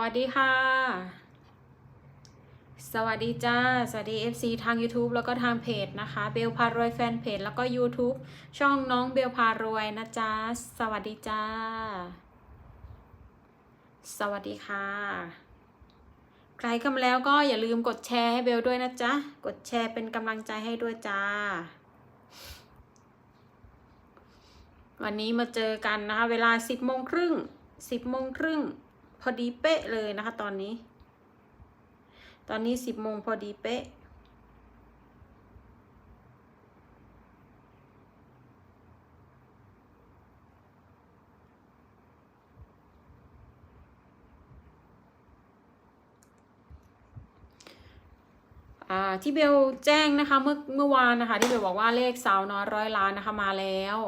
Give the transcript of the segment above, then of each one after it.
วัสดีค่ะ สวัสดีจ้า สวัสดี FC ทาง YouTube แล้วก็ทางเพจนะคะ เบลพารวยแฟนเพจแล้วก็ YouTube ช่องน้องเบลพารวยนะจ๊ะ สวัสดีจ้า สวัสดีค่ะ ใครเข้ามาแล้วก็อย่าลืมกดแชร์ให้เบลด้วยนะจ๊ะ กดแชร์เป็นกำลังใจให้ด้วยจ้าวันนี้มาเจอกันนะคะ เวลา 10โมงครึ่ง10โมงครึ่ง พอดีเป๊ะเลยนะคะตอนนี้ ตอนนี้10โมงพอดีเป๊ะ ที่เบลแจ้งนะคะเมื่อเมื่อวานนะคะ ที่เบลบอกว่าเลขสาวน้อยร้อยล้านนะคะมาแล้ว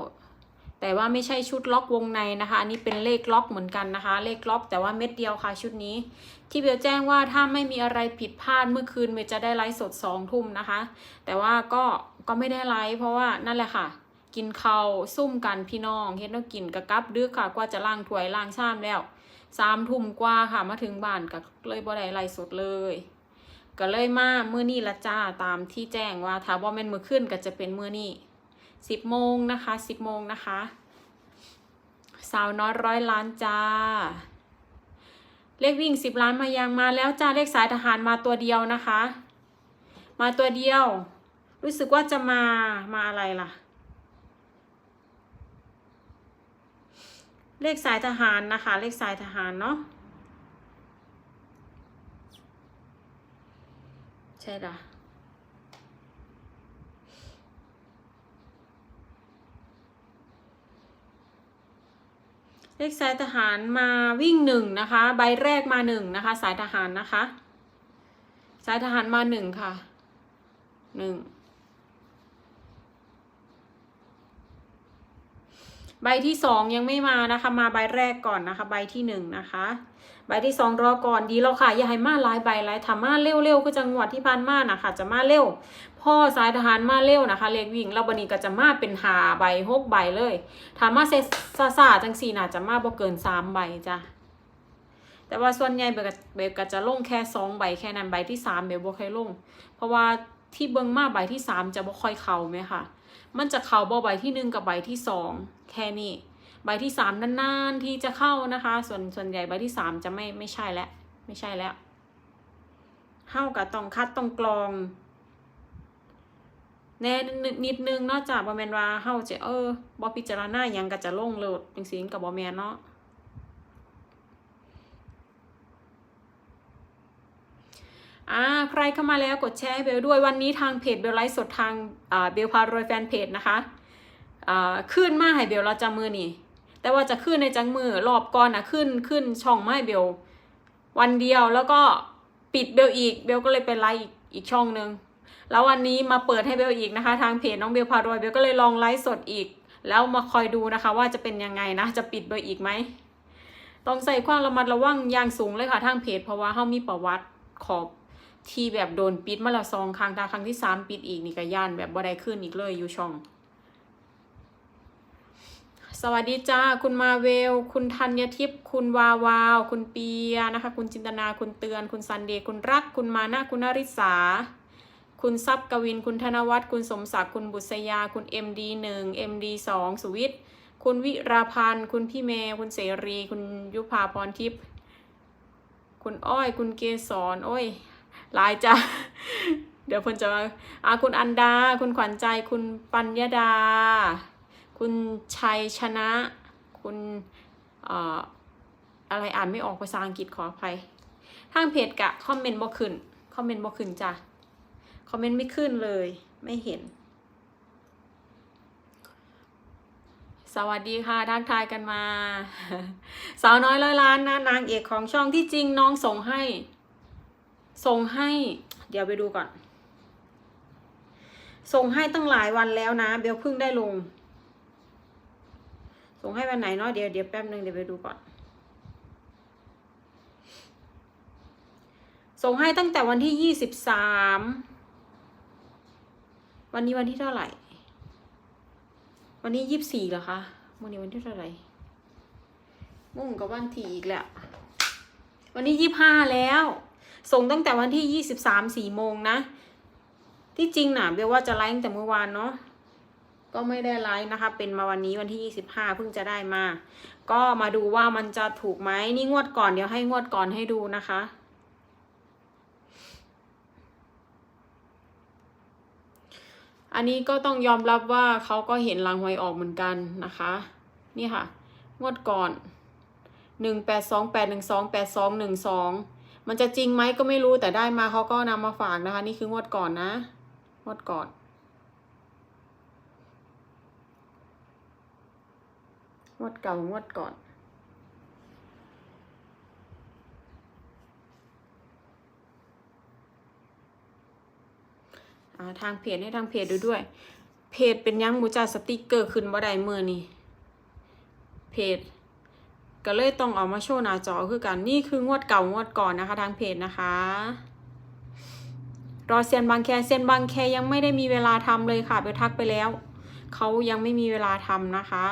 แต่ว่าไม่ใช่ชุดล็อกวงในนะคะ อันนี้เป็นเลขล็อกเหมือนกันนะคะ เลขล็อกแต่ว่าเม็ดเดียวค่ะชุดนี้ ที่เบลแจ้งว่าถ้าไม่มีอะไรผิดพลาดเมื่อคืนเบลจะได้ไลฟ์สดสองทุ่มนะคะ แต่ว่าก็ก็ไม่ได้ไลฟ์เพราะว่านั่นแหละค่ะ กินเขาซุ่มกันพี่น้องเฮ็ดแล้วกินกระกับดึกค่ะกว่าจะล้างถ้วยล้างชามแล้วสามทุ่มกว่าค่ะมาถึงบ้านก็เลยบ่ได้ไลฟ์สดเลยก็เลยมาเมื่อนี้ละจ้าตามที่แจ้งว่าถ้าว่าแม่นมือขึ้นก็จะเป็นเมื่อนี้ สิบโมงนะคะสิบโมงนะคะ สาวน้อยร้อยล้านจ้า เลขวิ่งสิบล้านมายังมาแล้วจ้าเลขสายทหารมาตัวเดียวนะคะ มาตัวเดียว รู้สึกว่าจะมามาอะไรล่ะ เลขสายทหารนะคะ เลขสายทหารเนาะใช่ละ เลขสายทหารมาวิ่งหนึ่งนะคะ ใบแรกมาหนึ่งนะคะ สายทหารนะคะ สายทหารมาหนึ่งค่ะหนึ่งใบที่สองยังไม่มานะคะ มาใบแรกก่อนนะคะ ใบที่หนึ่งนะคะ ใบที่สองรอก่อนดีแล้วค่ะอย่าให้มาหลายใบหลายทำมาเร็วๆคือจังหวัดที่ผ่านมานะคะจะมาเร็ว พ่อสายทหารมาเร็วนะคะ เลขวิ่งแล้วบันนี้ก็จะมาเป็นหาใบหกใบเลยถามมาเซซาซาจังสี่น่าจะมาบ่เกินสามใบจ้ะแต่ว่าส่วนใหญ่เบลก็เบลก็จะลงแค่สองใบแค่นั้นใบที่สามเบลบ่ค่อยลง เพราะว่าที่เบิ่งมาใบที่สามจะบ่ค่อยเข้าไหมค่ะ มันจะเข้าบ่ใบที่หนึ่งกับใบที่สองแค่นี้ใบที่สามนานๆที่จะเข้านะคะ ส่วนส่วนใหญ่ใบที่สามจะไม่ไม่ใช่แล้วไม่ใช่แล้วเข้ากับต้องคัดต้องกรอง แน่นิดนึงเนอกจากบอแมนว่าเฮาจะเออบอพิจารณายังก็จะลงโหลดจังซี่กับบอแมนเนาะอ่าใครเข้ามาแล้วกดแชร์ให้เบลด้วยวันนี้ทางเพจเบลไลฟ์สดทางอ่าเบลพารวยแฟนเพจนะคะอ่าขึ้นมาให้เบลเราจำมือนี่ แต่ว่าจะขึ้นในจังมือรอบก่อนนะขึ้นขึ้นช่องมาให้เบลวันเดียวแล้วก็ปิดเบลอีกเบลก็เลยไปไลฟ์อีกอีกช่องหนึ่ง แล้ววันนี้มาเปิดให้เบลอีกนะคะ ทางเพจน้องเบลพารวยเบลก็เลยลองไลฟ์สดอีก แล้วมาคอยดูนะคะ ว่าจะเป็นยังไงนะ จะปิดเบลอีกไหมต้องใส่ความระมัดระวังอย่างสูงเลยค่ะทางเพจเพราะว่าเขามีประวัติขอบที่แบบโดนปิดมาแล้วสองครั้งถ้าครั้งที่สามปิดอีกนี่ก็ย่านแบบบ่ได้ขึ้นอีกเลยอยู่ช่อง สวัสดีจ้า คุณมาเวล คุณธัญทิพย์คุณวาวาว คุณเปียนะคะ คุณจินตนาคุณเตือน คุณซันเดย์คุณรัก คุณมานะคุณนริษา คุณซับกวิน คุณธนวัฒน์ คุณสมศักดิ์ คุณบุษยา คุณ MD หนึ่ง MD สองสุวิทย์ คุณวิราพันธ์ คุณพี่เมย์คุณเสรี คุณยุพาพรทิพย์ คุณอ้อย คุณเกสรโอ้ย หลายจ้าเดี๋ยวเพิ่นจะมาอ่าคุณอันดา คุณขวัญใจ คุณปัญญาดา คุณชัยชนะ คุณเอ่ออะไรอ่านไม่ออกภาษาอังกฤษขออภัย ทางเพจกะ คอมเมนต์บ่ขึ้น คอมเมนต์บ่ขึ้นจ้ะ คอมเมนต์ไม่ขึ้นเลย ไม่เห็น สวัสดีค่ะทักทายกันมา สาวน้อยร้อยล้านนะนางเอกของช่องที่จริงน้องส่งให้ ส่งให้ เดี๋ยวไปดูก่อน ส่งให้ตั้งหลายวันแล้วนะ เบลเพิ่งได้ลง ส่งให้วันไหนเนาะเดี๋ยวเดี๋ยวแป๊บนึงเดี๋ยวไปดูก่อนส่งให้ตั้งแต่วันที่ยี่สิบสาม วันนี้วันที่เท่าไหร่ วันนี้ยี่สิบสี่เหรอคะวันนี้วันที่เท่าไหร่งงกับวันที่อีกแหละวันนี้ยี่ห้าแล้ว ส่งตั้งแต่วันที่ยี่สิบสามสี่โมงนะ ที่จริงนะเบลว่าจะไลฟ์ตั้งแต่เมื่อวานเนาะ ก็ไม่ได้ไลฟ์นะคะ เป็นมาวันนี้วันที่ยี่สิบห้าเพิ่งจะได้มา ก็มาดูว่ามันจะถูกไหมนี่งวดก่อนเดี๋ยวให้งวดก่อนให้ดูนะคะ อันนี้ก็ต้องยอมรับว่าเขาก็เห็นรางหวยออกเหมือนกันนะคะ นี่ค่ะ งวดก่อนหนึ่งแปดสองแปดหนึ่งสองแปดสองหนึ่งสองมันจะจริงไหมก็ไม่รู้แต่ได้มาเขาก็นำมาฝากนะคะ นี่คืองวดก่อนนะ งวดก่อน งวดเก่างวดก่อน ทางเพจให้ทางเพจดูด้วย เพจเป็นยังมูจ่าสติกเกอร์ขึ้นบ่ได้มือนี่เพจก็เลยต้องเอามาโชว์หน้าจอคือกันนี่คืองวดเก่างวดก่อนนะคะ ทางเพจนะคะ รอเซียนบางแคเซียนบางแคยังไม่ได้มีเวลาทำเลยค่ะไปทักไปแล้วเขายังไม่มีเวลาทำนะคะ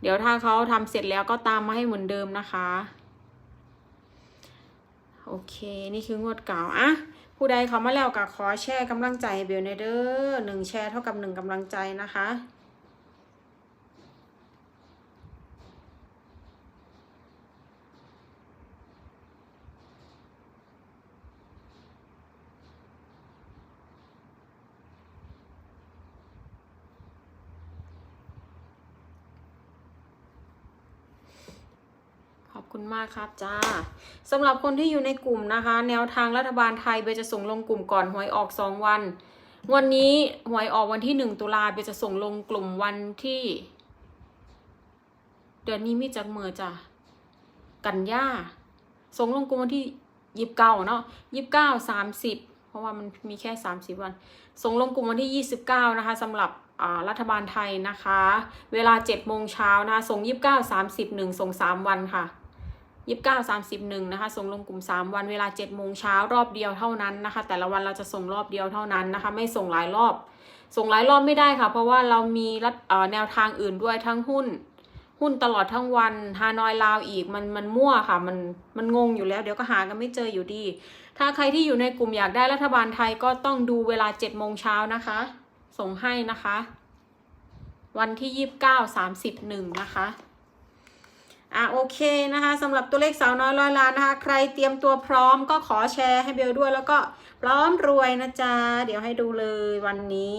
เดี๋ยวถ้าเขาทำเสร็จแล้วก็ตามมาให้เหมือนเดิมนะคะ โอเค นี่คืองวดเก่าอะ ผู้ใดเขามาแล้วก็ขอแชร์กำลังใจเบลในเดอร์หนึ่งแชร์เท่ากับหนึ่งกำลังใจนะคะ คุณมากครับจ้าสำหรับคนที่อยู่ในกลุ่มนะคะ แนวทางรัฐบาลไทยเบจะส่งลงกลุ่มก่อนหวยออก 2 วัน วันนี้หวยออกวันที่ 1 ตุลาเบจะส่งลงกลุ่มวันที่ เดือนนี้มีจักเมือจ้ะกันย่าส่งลงกลุ่มวันที่ยี่สิบเก้าเนาะยี่สิบเก้าสามสิบเพราะว่ามันมีแค่สามสิบวัน ส่งลงกลุ่มวันที่ยี่สิบเก้านะคะสำหรับรัฐบาลไทยนะคะ เวลาเจ็ดโมงเช้านะคะส่งยี่สิบเก้าสามสิบหนึ่งส่งสามวันค่ะ ยี่สิบเก้าสามสิบหนึ่งนะคะส่งลงกลุ่มสามวันเวลาเจ็ดโมงเช้ารอบเดียวเท่านั้นนะคะ แต่ละวันเราจะส่งรอบเดียวเท่านั้นนะคะ ไม่ส่งหลายรอบ ส่งหลายรอบไม่ได้ค่ะ เพราะว่าเรามีรัฐแนวทางอื่นด้วยทั้งหุ้น หุ้นตลอดทั้งวันฮานอยลาวอีกมันมันมั่วค่ะ มันมันงงอยู่แล้ว เดี๋ยวก็หากันไม่เจออยู่ดี ถ้าใครที่อยู่ในกลุ่มอยากได้รัฐบาลไทยก็ต้องดูเวลา7จ็ดโมงเช้านะคะ ส่งให้นะคะ วันที่ยี่สิบเก้าสามสิบหนึ่งนะคะ อะโอเคนะคะสำหรับตัวเลขสาวน้อยร้อยล้านนะคะใครเตรียมตัวพร้อมก็ขอแชร์ให้เบลด้วย แล้วก็พร้อมรวยนะจ๊ะเดี๋ยวให้ดูเลยวันนี้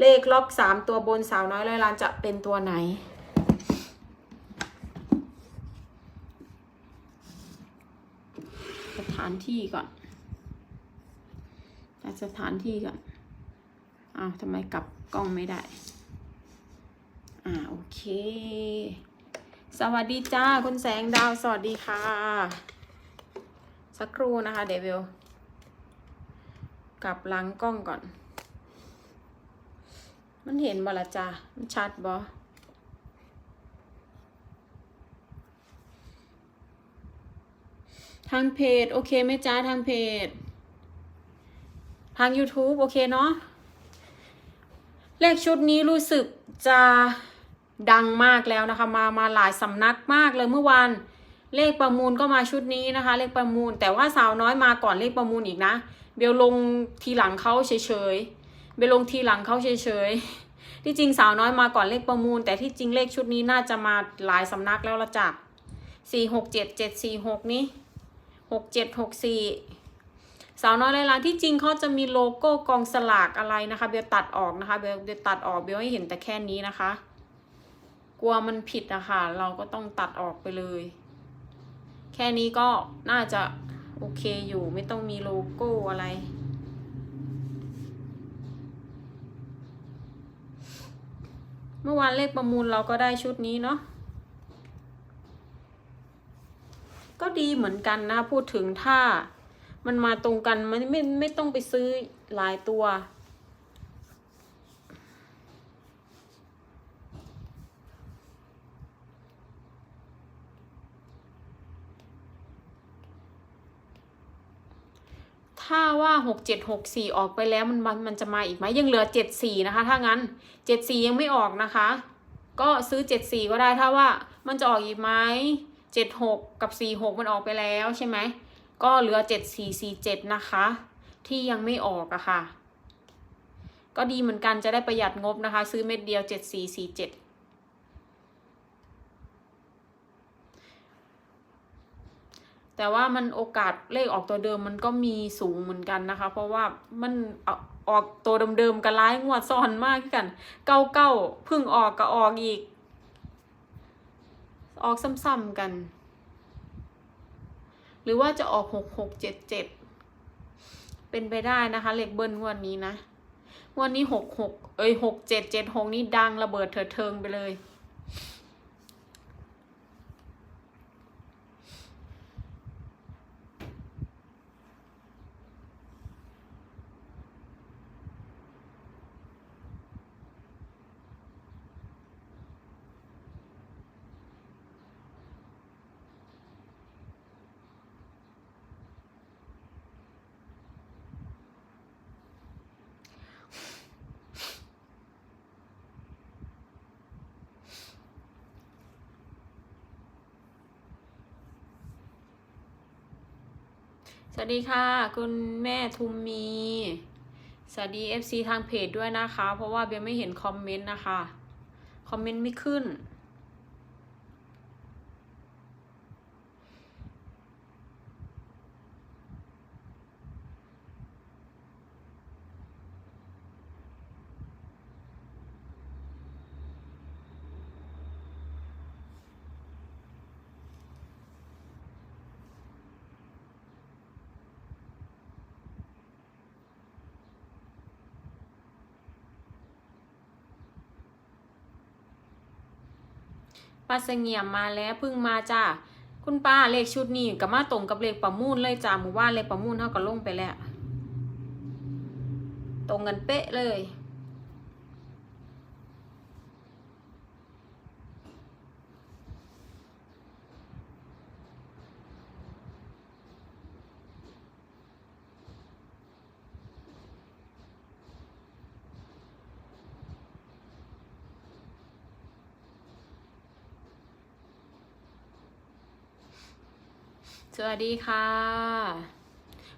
เลขล็อกสามตัวบนสาวน้อยร้อยล้านจะเป็นตัวไหนสถานที่ก่อนสถานที่ก่อนอ้าวทำไมกลับกล้องไม่ได้ อ่าโอเค สวัสดีจ้าคุณแสงดาวสวัสดีค่ะ สักครู่นะคะเดวิลกลับหลังกล้องก่อน มันเห็นบ่ละจ้ามันชัดบ่ทางเพจ โอเคไหมจ้าทางเพจ ทาง YouTube โอเคเนาะเลขชุดนี้รู้สึกจะ ดังมากแล้วนะคะ มามาหลายสำนักมากเลยเมื่อวานเลขประมูลก็มาชุดนี้นะคะ เลขประมูล แต่ว่าสาวน้อยมาก่อนเลขประมูลอีกนะ เบลลงทีหลังเขาเฉยๆเบลลงทีหลังเขาเฉยๆที่จริงสาวน้อยมาก่อนเลขประมูล แต่ที่จริงเลขชุดนี้น่าจะมาหลายสำนักแล้วละจ้ะสี่หกเจ็ดเจ็ดสี่หกนี้หกเจ็ดหกสี่สาวน้อยลายลาที่จริงเขาจะมีโลโก้กองสลากอะไรนะคะ เบลตัดออกนะคะ เบลเบลตัดออกเบลให้เห็นแต่แค่นี้นะคะ กลัวมันผิดนะคะเราก็ต้องตัดออกไปเลย แค่นี้ก็น่าจะโอเคอยู่ไม่ต้องมีโลโก้อะไร เมื่อวานเลขประมูลเราก็ได้ชุดนี้เนาะก็ดีเหมือนกันนะพูดถึงถ้ามันมาตรงกันมันไม่ไม่ต้องไปซื้อหลายตัว ถ้าว่าหกเจ็ดหกสี่ออกไปแล้วมันมันมันจะมาอีกไหมยังเหลือเจ็ดสี่นะคะ ถ้างั้นเจ็ดสี่ยังไม่ออกนะคะ ก็ซื้อเจ็ดสี่ก็ได้ถ้าว่ามันจะออกอีกไหมเจ็ดหกกับสี่หกมันออกไปแล้วใช่ไหมก็เหลือเจ็ดสี่สี่เจ็ดนะคะ ที่ยังไม่ออกอะค่ะ ก็ดีเหมือนกันจะได้ประหยัดงบนะคะ ซื้อเม็ดเดียวเจ็ดสี่สี่เจ็ด แต่ว่ามันโอกาสเลขออกตัวเดิมมันก็มีสูงเหมือนกันนะคะ เพราะว่ามันออกตัวเดิมๆกันร้ายงวดซ้อนมากขึ้นกัน เก้าเก้าพึ่งออกก็ออกอีก ออกซ้ำๆกัน หรือว่าจะออกหกหกเจ็ดเจ็ดเป็นไปได้นะคะเลขเบิ้ลงวดนี้นะงวดนี้หกหกเอ้ยหกเจ็ดเจ็ดหกนี่ดังระเบิดเถิดเทิงไปเลย ส วัสดีค่ะ คุณแม่ทุมมี สวัสดี FC ทางเพจด้วยนะคะ เพราะว่าเบลไม่เห็นคอมเมนต์นะคะ คอมเมนต์ไม่ขึ้น ป้าเสงี่ยมมาแล้วพึ่งมาจ้าคุณป้าเลขชุดนี้กับมาตรงกับเลขประมูลเลยจ้าหมู่บ้านเลขประมูลเท่ากับลงไปแล้ว ตรงกันเป๊ะเลย สวัสดีค่ะ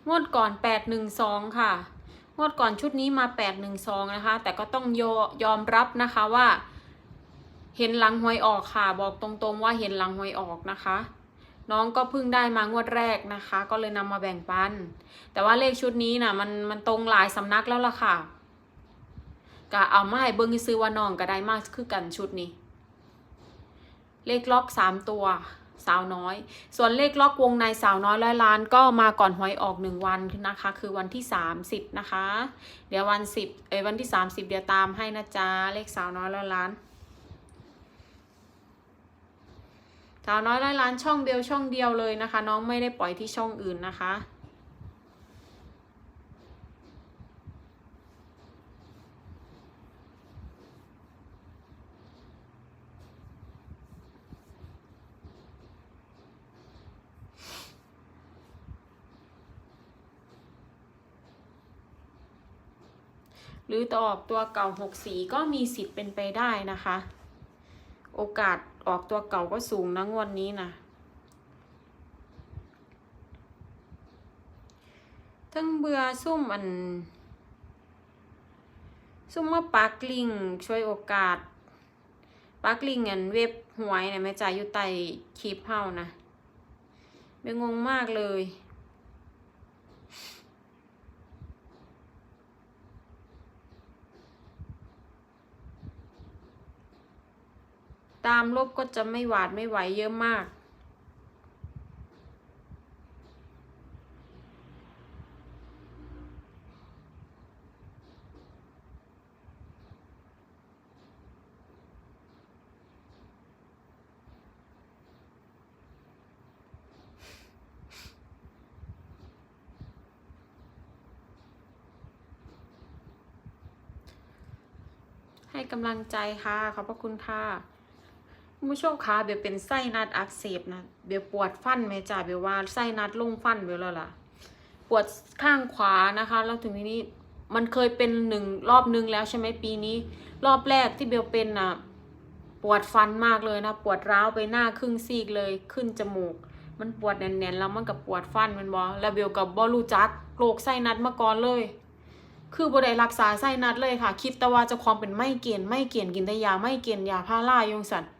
งวดก่อนแปดหนึ่งสองค่ะ งวดก่อนชุดนี้มาแปดหนึ่งสองนะคะ แต่ก็ต้องยอยอมรับนะคะว่า เห็นหลังหวยออกค่ะ บอกตรงๆว่าเห็นหลังหวยออกนะคะ น้องก็เพิ่งได้มางวดแรกนะคะ ก็เลยนำมาแบ่งปัน แต่ว่าเลขชุดนี้นะ่ะมันมันตรงหลายสำนักแล้วล่ะค่ะก็เอามาให้เบิ้งซื้อว่าน้องก็ได้มากคือกันชุดนี้ เลขล็อกสามตัว สาวน้อย ส่วนเลขล็อกวงในสาวน้อยร้อยล้านก็มาก่อนหวยออกหนึ่งวันนะคะ คือวันที่สามสิบนะคะ เดี๋ยววันสิบเอ้ยวันที่สามสิบเดี๋ยวตามให้นะจ๊ะเลขสาวน้อยร้อยล้านสาวน้อยร้อยล้านช่องเบลช่องเดียวเลยนะคะ น้องไม่ได้ปล่อยที่ช่องอื่นนะคะ หรือตออกตัวเก่าหกสีก็มีสิทธิ์เป็นไปได้นะคะ โอกาสออกตัวเก่าก็สูงนะงวดนนี้นะทั้งเบื่อซุ่มอัน ซุ่มว่าปากลิงช่วยโอกาสปากลิงอันเว็บหวยเนี่ยแม่จ่ายอยู่ใต้คลิปเฮานะไม่งงมากเลย ตามลบก็จะไม่หวาดไม่ไหวเยอะมาก ให้กำลังใจค่ะ ขอบพระคุณค่ะ คุณผู้ชมคะเบลเป็นไส้นัดอักเสบนะเบลปวดฟันไหมจ้าเบลว่าไส้นัดลงฟันเบลแล้วล่ะ ปวดข้างขวานะคะ แล้วถึงทีนี้มันเคยเป็นหนึ่งรอบนึงแล้วใช่ไหมปีนี้ รอบแรกที่เบลเป็นน่ะปวดฟันมากเลยนะปวดร้าวไปหน้าครึ่งซีกเลยขึ้นจมูก มันปวดแน่นๆแล้วมันกับปวดฟันมันบอแล้วเบลกับบอรู้จักโรคไส้นัดมาก่อนเลย คือบ่ไดรักษาไส้นัดเลยค่ะ คิดแต่ว่าจะความเป็นไม่เกณฑ์ไม่เกณฑ์กินแต่ยาไม่เกณฑ์ยาพารายิงสันเพ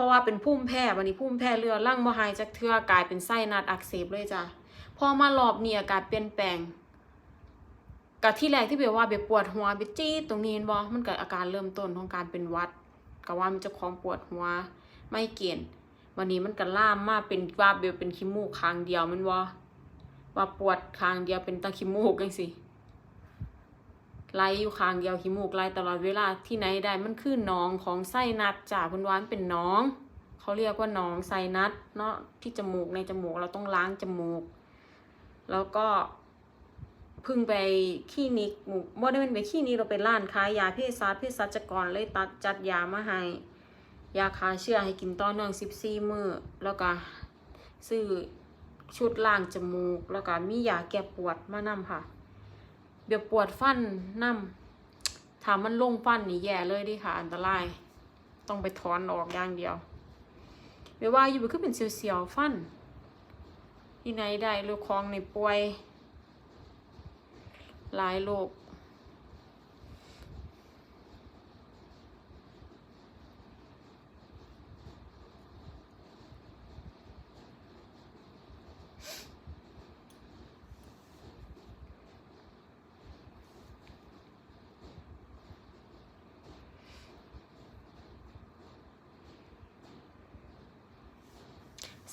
ราะว่าเป็นพุ่มแพ้วันนี้พุ่มแพ้เรือร่างบ่หายจากเทือกลายเป็นไส้นัดอักเสบเลยจ้ะพอมารอบนี้อากาศเปลี่ยนแปลงกับที่แรกที่เบลว่าเบลปวดหัวเบลจี๊ดตรงนี้บ่มันเกิดอาการเริ่มต้นของการเป็นวัดก็ว่ามันจะความปวดหัวไม่เกณฑ์วันนี้มันก็ล่ามมาเป็นว่าเบลเป็นขี้มูกคางเดียวมันบ่ว่าปวดคางเดียวเป็นตะขี้มูกจังซี่ ไล่อยู่ข้างเดียวขี้มูกไล่ตลอดเวลาที่ไหนได้มันคือหนองของไส้นัดจ่าเพิ่นวันเป็นหนอง เขาเรียกว่าหนองไซนัสเนาะที่จมูกในจมูกเราต้องล้างจมูก แล้วก็พึ่งไปคลินิกหมู่บ่ได้เป็นไปคลินิกเราไปร้านขายยาเภสัชเภสัชกรเลยตัดจัดยามาให้ยาคาเชื้อให้กินต่อเนื่อง14มื้อแล้วก็ซื้อชุดล้างจมูก แล้วก็มียาแก้ปวดมานำค่ะ เบียบปวดฟันน้ำถามมันลงฟันนี่แย่เลยดิค่ะ อันตราย ต้องไปถอนออกอย่างเดียวเบว่าอยู่ก็คือเป็นเสียวๆฟัน ที่ไหนได้ลูกคองในป่วย หลายโรค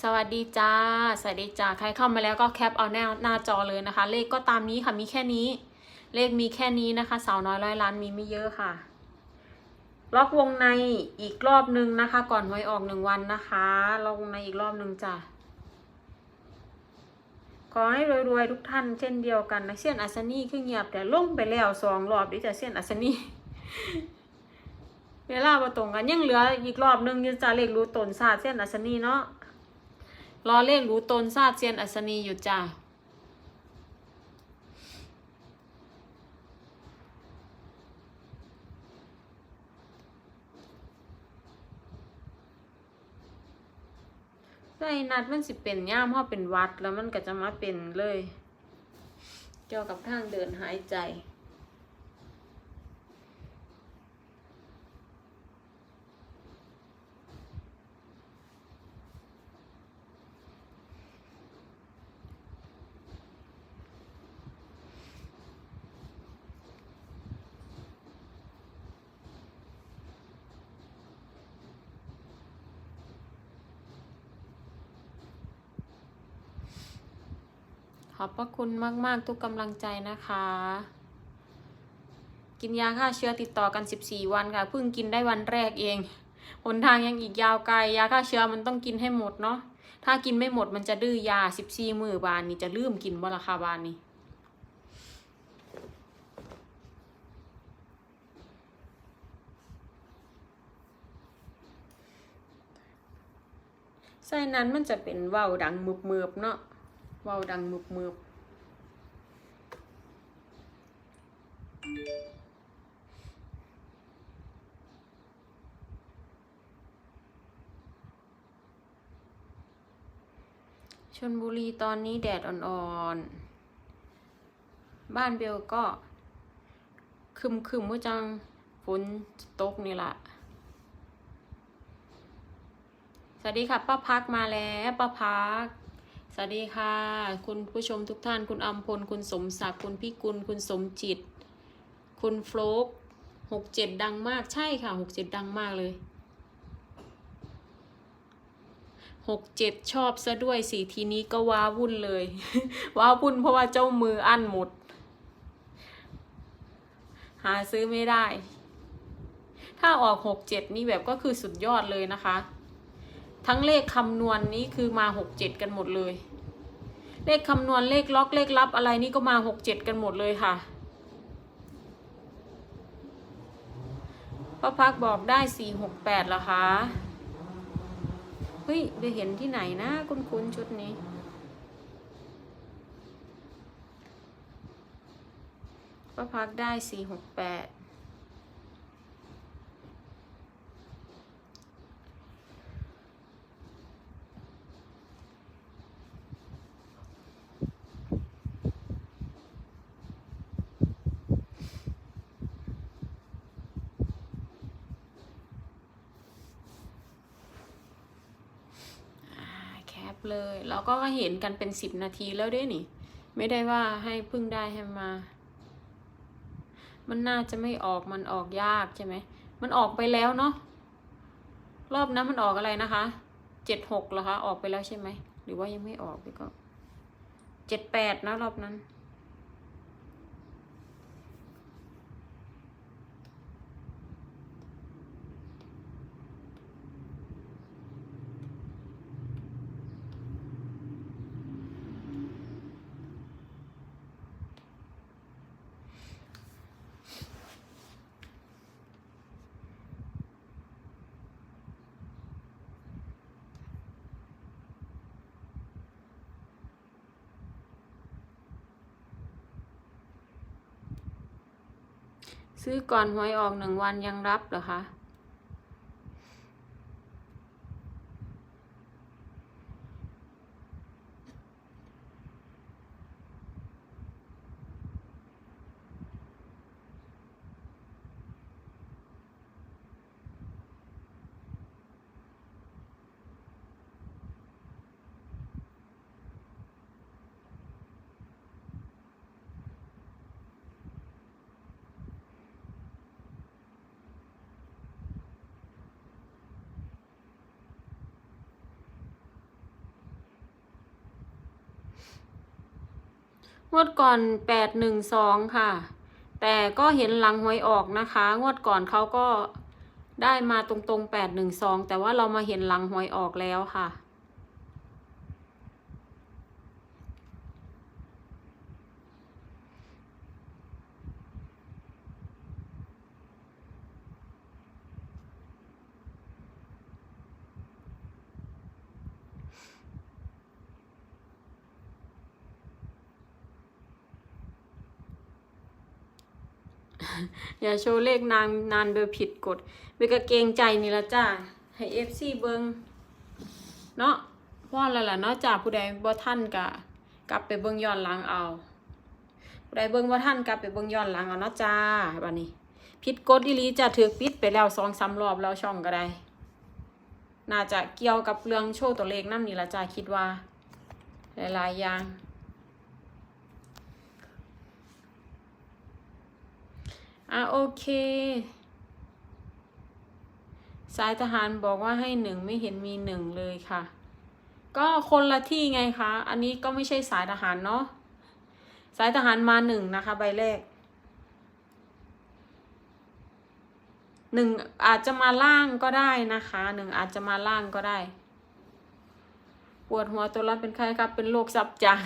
สวัสดีจ้า สวัสดีจ้า ใครเข้ามาแล้วก็แคปเอาหน้าหน้าจอเลยนะคะ เลขก็ตามนี้ค่ะ มีแค่นี้ เลขมีแค่นี้นะคะ สาวน้อยร้อยล้านมีไม่เยอะค่ะ ล็อกวงในอีกรอบนึงนะคะ ก่อนหวยออกหนึ่งวันนะคะ ล็อกวงในอีกรอบนึงจ้ะขอให้รวยๆทุกท่านเช่นเดียวกันนะเส้นอัศนีคือเงียบแต่ลงไปแล้วสองรอบดิจ้ะเส้นอัศนีเวลาประตรงกันยังเหลืออีกรอบนึงยังจะเลขรู้ตนศาสตร์เส้นอัศนีเนาะ รอเลขรู้ตนศาสตร์เซียนอัศนีอยู่จ้าไส้นัดมันสิเป็นย่ามเพราะเป็นวัดแล้วมันก็จะมาเป็นเลย เกี่ยวกับทางเดินหายใจ พระคุณมากๆทุกกำลังใจนะคะ กินยาฆ่าเชื้อติดต่อกัน 14 วันค่ะเพิ่งกินได้วันแรกเองหนทางยังอีกยาวไกล ยาฆ่าเชื้อมันต้องกินให้หมดเนาะถ้ากินไม่หมดมันจะดื้อยา 14 มือบานนี่จะลืมกินบ่ละค่ะบานนี้ไส้นั้นมันจะเป็นเว้าวดังมืบมืบเนาะเว้าวดังมืบมืบ ชนบุรีตอนนี้แดดอ่อนๆ บ้านเบลก็คึมคึมๆว่าจังฝนตกนี่ละสวัสดีค่ะป้าพักมาแล้วป้าพัก สวัสดีค่ะ คุณผู้ชมทุกท่านคุณอัมพล คุณสมศักดิ์คุณพิกุล คุณสมจิต คุณโฟลกหกเจ็ดดังมากใช่ค่ะหกเจ็ดดังมากเลยหกเจ็ดชอบซะด้วยสิทีนี้ก็ว้าวุ่นเลย ว้าวุ่นเพราะว่าเจ้ามืออั้นหมด หาซื้อไม่ได้ ถ้าออกหกเจ็ดนี่แบบก็คือสุดยอดเลยนะคะ ทั้งเลขคำนวณนี้คือมาหกเจ็ดกันหมดเลย เลขคำนวณเลขล็อกเลขลับอะไรนี่ก็มาหกเจ็ดกันหมดเลยค่ะ ป้าพักบอกได้สี่หกแปดเหรอคะเฮ้ยไปเห็นที่ไหนนะ คุ้นๆชุดนี้ป้าพักได้สี่หกแปด เลย แล้ว ก็เห็นกันเป็นสิบนาทีแล้วด้วยนี่ ไม่ได้ว่าให้พึ่งได้ให้มา มันน่าจะไม่ออกมันออกยากใช่ไหม มันออกไปแล้วเนาะ รอบนั้นมันออกอะไรนะคะ เจ็ดหกเหรอคะ ออกไปแล้วใช่ไหม หรือว่ายังไม่ออกไปก็ เจ็ดแปดนะรอบนั้น ซื้อก่อนหวยออกหนึ่งวันยังรับเหรอคะ งวดก่อนแปดหนึ่งสองค่ะ แต่ก็เห็นหลังหวยออกนะคะ งวดก่อนเขาก็ได้มาตรงๆแปดหนึ่งสองแต่ว่าเรามาเห็นหลังหวยออกแล้วค่ะ อย่าโชว์เลขนานนานโดยผิดกฎเบกก็เกงใจนี่ละจ้าให้เอฟซีเบิงเนาะพราะอะไรล่ะเนาะจ้าผู้ใดบ่ท่านกะกลับไปเบิงย้อนหลังเอาผู้ใดเบิงบ่ท่านกลับไปเบิงย้อนหลังเอาเนาะจ้าบัดนี้ผิดกฎอีหลีจะถือปิดไปแล้วสองสามรอบแล้วช่องก็ได้น่าจะเกี่ยวกับเรื่องโชว์ตัวเลขนั่นนี่ละจ้าคิดว่า หลายๆอย่าง อะโอเค สายทหารบอกว่าให้หนึ่งไม่เห็นมีหนึ่งเลยค่ะ ก็คนละที่ไงคะ อันนี้ก็ไม่ใช่สายทหารเนาะ สายทหารมาหนึ่งนะคะ ใบแรกหนึ่งอาจจะมาล่างก็ได้นะคะหนึ่งอาจจะมาล่างก็ได้ ปวดหัวตัวรับเป็นใครครับ เป็นโรคซับจาง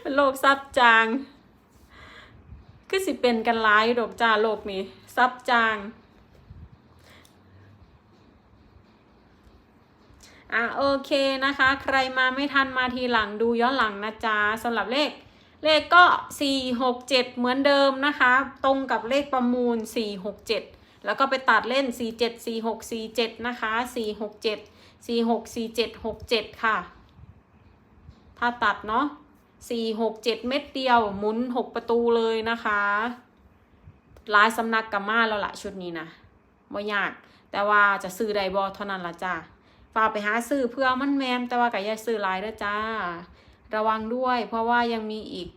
เป็นโรคซับจาง คือสิเป็นกันร้ายดอกจ้าโลกนี้ซับจางอะโอเคนะคะ ใครมาไม่ทันมาทีหลังดูย้อนหลังนะจ๊ะสำหรับเลข เลขก็ 4 6 7 เหมือนเดิมนะคะ ตรงกับเลขประมูล 4 6 7 แล้วก็ไปตัดเล่น 4 7 4 6 4 7 นะคะ 4 6 7 4 6 4 7 6 7 ค่ะ ถ้าตัดเนาะ สี่หกเจ็ดเม็ดเดียวหมุนหกประตูเลยนะคะหลายสำนักกับมาแล้วล่ะชุดนี้นะไม่ยาก แต่ว่าจะซื้อไดบอเท่านั้นละจ้าฝากไปหาซื้อเพื่อมันแมนแต่ว่าก็อย่าซื้อลายด้อจ้า ระวังด้วย เพราะว่ายังมีอีก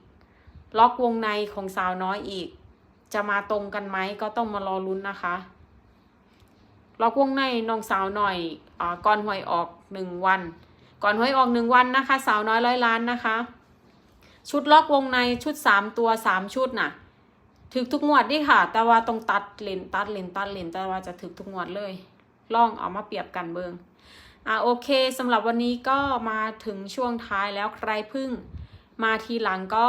ล็อกวงในของสาวน้อยอีก จะมาตรงกันไหมก็ต้องมารอลุ้นนะคะล็อกวงในน้องสาวหน่อยอ่าก่อนหวยออกหนึ่งวัน ก่อนหวยออกหนึ่งวันนะคะ สาวน้อยร้อยล้านนะคะ ชุดล็อกวงในชุดสามตัวสามชุดน่ะถึกทุกงวดดิค่ะ แต่ว่าต้องตัดเลนตัดเลนตัดเลนแต่ว่าจะถึกทุกงวดเลยลองเอามาเปรียบกันเบิงอะโอเคสำหรับวันนี้ก็มาถึงช่วงท้ายแล้วใครพึ่งมาทีหลังก็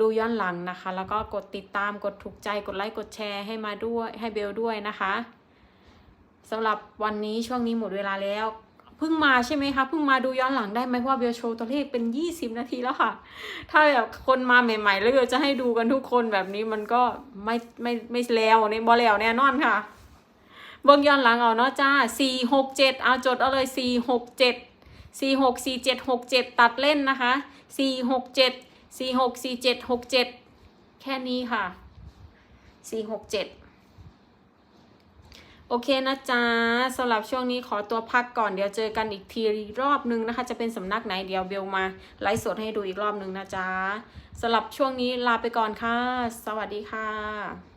ดูย้อนหลังนะคะ แล้วก็กดติดตามกดถูกใจกดไลค์กดแชร์ให้มาด้วยให้เบลด้วยนะคะสำหรับวันนี้ช่วงนี้หมดเวลาแล้ว เพิ่งมาใช่ไหมคะเพิ่งมาดูย้อนหลังได้ไหมเพราะว่าเบลโชว์ตัวเลขเป็น 20 นาทีแล้วค่ะ ถ้าแบบคนมาใหม่ ๆ แล้วเบลจะให้ดูกันทุกคนแบบนี้มันก็ไม่ไม่ไม่แล้วในบอแล้วแน่นอนค่ะ เบิ่งย้อนหลังเอาเนาะจ้า 4 6 7 เอาจดเอาเลย 4 6 7 4 6 4 7 6 7 ตัดเล่นนะคะ 4 6 7 4 6 4 7 6 7 แค่นี้ค่ะ 4 6 7 โอเคนะจ๊ะสำหรับช่วงนี้ขอตัวพักก่อนเดี๋ยวเจอกันอีกทีรอบนึงนะคะ จะเป็นสำนักไหนเดี๋ยวเบลมาไลฟ์สดให้ดูอีกรอบนึงนะจ๊ะสำหรับช่วงนี้ลาไปก่อนค่ะ สวัสดีค่ะ